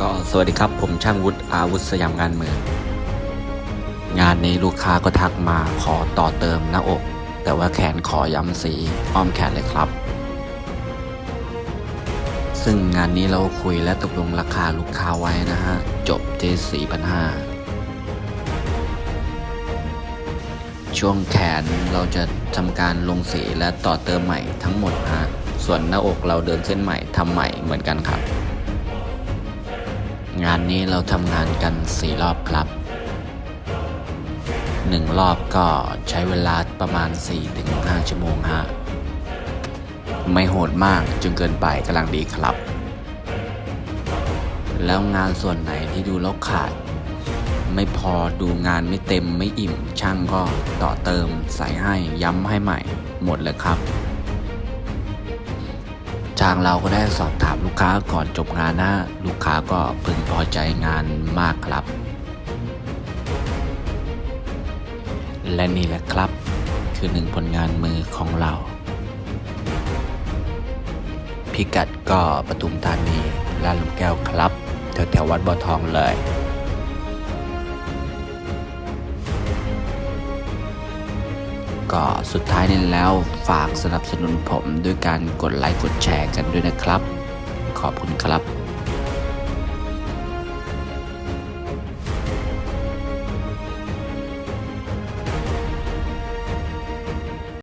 ก็สวัสดีครับผมช่างวุฒิอาวุธสยามงานเมืองงานนี้ลูกค้าก็ทักมาขอต่อเติมหน้าอก แต่ว่าแขนขอย้ำสีอ้อมแขนเลยครับ ซึ่งงานนี้เราคุยและตกลงราคาลูกค้าไว้นะฮะ จบที่4,500ช่วงแขนเราจะทำการลงสีและต่อเติมใหม่ทั้งหมดฮะส่วนหน้าอกเราเดินเส้นใหม่ทำใหม่เหมือนกันครับ งานนี้เราทำงานกันสี่รอบครับหนึ่งรอบก็ใช้เวลาประมาณ 4-5 ชั่วโมงฮะ ไม่โหดมากจนเกินไปกำลังดีครับ แล้วงานส่วนไหนที่ดูล้วขาด ไม่พอดูงานไม่เต็มไม่อิ่มช่างก็ต่อเติมใส่ให้ย้ำให้ใหม่หมดเลยครับ ทางเราก็ได้สอบถามลูกค้าก่อนจบงานนะลูกค้าก็พึงพอใจงานมากครับ และนี่แหละครับ คือหนึ่งผลงานมือของเรา พิกัดก็ปทุมธานีลาดหลุมแก้วครับแถวแถววัดบ่อทองเลย ก็สุดท้ายนี้แล้วฝากสนับสนุนผมด้วยการกดไลค์กดแชร์กันด้วยนะครับ ขอบคุณครับ